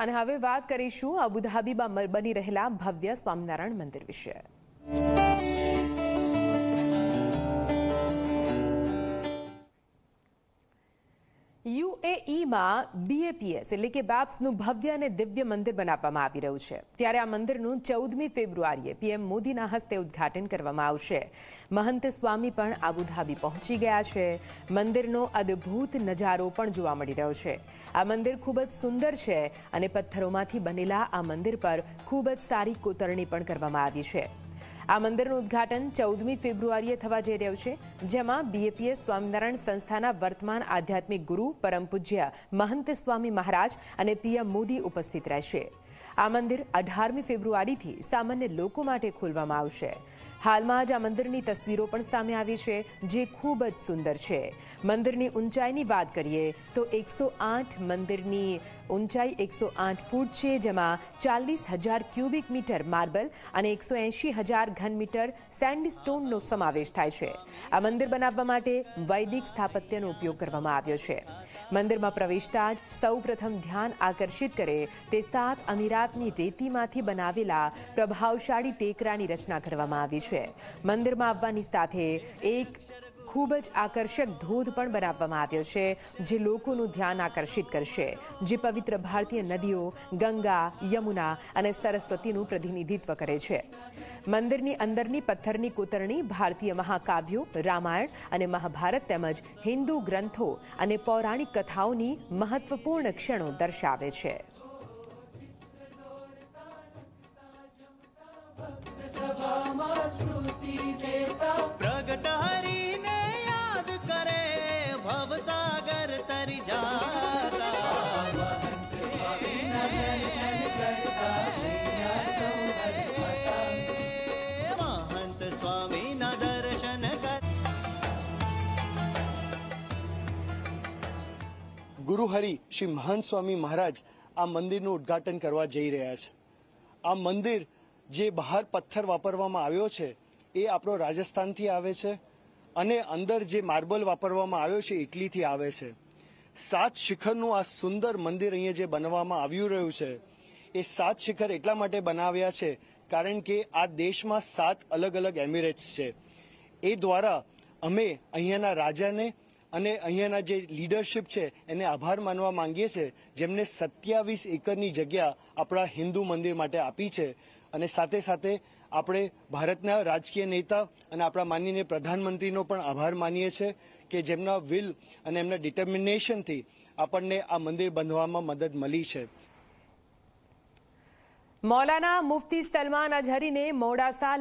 અને હવે વાત કરીશું અબુધાબીમાં બની રહેલા ભવ્ય સ્વામિનારાયણ મંદિર વિશે. યુએઈમાં બીએપીએસ એટલે કે બાપ્સનું ભવ્ય અને દિવ્ય મંદિર બનાવવામાં આવી રહ્યું છે. ત્યારે આ મંદિરનું ચૌદમી ફેબ્રુઆરીએ પીએમ મોદીના હસ્તે ઉદ્ઘાટન કરવામાં આવશે. મહંત સ્વામી પણ આબુધાબી પહોંચી ગયા છે. મંદિરનો અદ્ભુત નજારો પણ જોવા મળી રહ્યો છે. આ મંદિર ખૂબ જ સુંદર છે અને પથ્થરોમાંથી બનેલા આ મંદિર પર ખૂબ જ સારી કોતરણી પણ કરવામાં આવી છે. આ મંદિરનું ઉદ્ઘાટન ચૌદમી ફેબ્રુઆરીએ થવા જઈ રહ્યું છે, જેમાં બીએપીએસ સ્વામિનારાયણ સંસ્થાના વર્તમાન આધ્યાત્મિક ગુરુ પરમ પૂજ્ય મહંત સ્વામી મહારાજ અને પીએમ મોદી ઉપસ્થિત રહેશે. આ મંદિર અઢારમી ફેબ્રુઆરીથી સામાન્ય લોકો માટે ખોલવામાં આવશે. હાલમાં જ આ મંદિરની તસવીરો પણ સામે આવી છે, જે ખૂબ જ સુંદર છે. મંદિરની ઊંચાઈની વાત કરીએ, તો એકસો આઠ મંદિરની ઊંચાઈ એકસો આઠ ફૂટ છે, જેમાં ચાલીસ હજાર ક્યુબિક મીટર માર્બલ અને એકસો એંશી હજાર ઘન મીટર સેન્ડસ્ટોનનો સમાવેશ થાય છે. આ મંદિર બનાવવા માટે વૈદિક સ્થાપત્યનો ઉપયોગ કરવામાં આવ્યો છે. મંદિરમાં પ્રવેશતા જ સૌપ્રથમ ધ્યાન આકર્ષિત કરે તે સાત અમીરાતની રેતીમાંથી બનાવેલા પ્રભાવશાળી ટેકરાની રચના કરવામાં આવી છે. મંદિરમાં આવવાની સાથે એક ખૂબ જ આકર્ષક ધોધ પણ બનાવવામાં આવ્યો છે, જે લોકોનું ધ્યાન આકર્ષિત કરશે. જે પવિત્ર ભારતીય નદીઓ, ગંગા, યમુના અને સરસ્વતીનું પ્રતિનિધિત્વ કરે છે. મંદિરની અંદરની પથ્થરની કોતરણી ભારતીય મહાકાવ્યો, રામાયણ અને મહાભારત તેમજ હિન્દુ ગ્રંથો અને પૌરાણિક કથાઓની મહત્વપૂર્ણ ક્ષણો દર્શાવે છે. ભવસાગર તરી જાતા મહંત સ્વામીના દર્શન કર ગુરુહરિ શ્રી મહંત સ્વામી મહારાજ આ મંદિરનું ઉદ્ઘાટન કરવા જઈ રહ્યા છે. આ મંદિર જે બહાર પથ્થર વાપરવામાં આવ્યો છે, એ આપણો રાજસ્થાનથી આવે છે અને અંદર જે માર્બલ વાપરવામાં આવ્યો છે ઇટલીથી આવે છે. સાત શિખરનું આ સુંદર મંદિર અહીંયા જે બનવામાં આવ્યું રહ્યું છે, એ સાત શિખર એટલા માટે બનાવ્યા છે કારણ કે આ દેશમાં સાત અલગ અલગ એમિરેટ્સ છે. એ દ્વારા અમે અહીંયાના રાજાને અને અહીંયાના જે લીડરશિપ છે, એને આભાર માનવા માંગીએ છીએ, જેમને સત્યાવીસ એકરની જગ્યા આપણા હિન્દુ મંદિર માટે આપી છે. અને સાથે સાથે આપણે ભારતના રાજકીય નેતા અને આપણા માનનીય પ્રધાનમંત્રીનો પણ આભાર માનીએ છીએ કે જેમના વિલ અને એમના ડિટર્મિનેશનથી આપણને આ મંદિર બંધવામાં મદદ મળી છે. મૌલાના મુફતી સલમાન અઝહરીને મોડાસા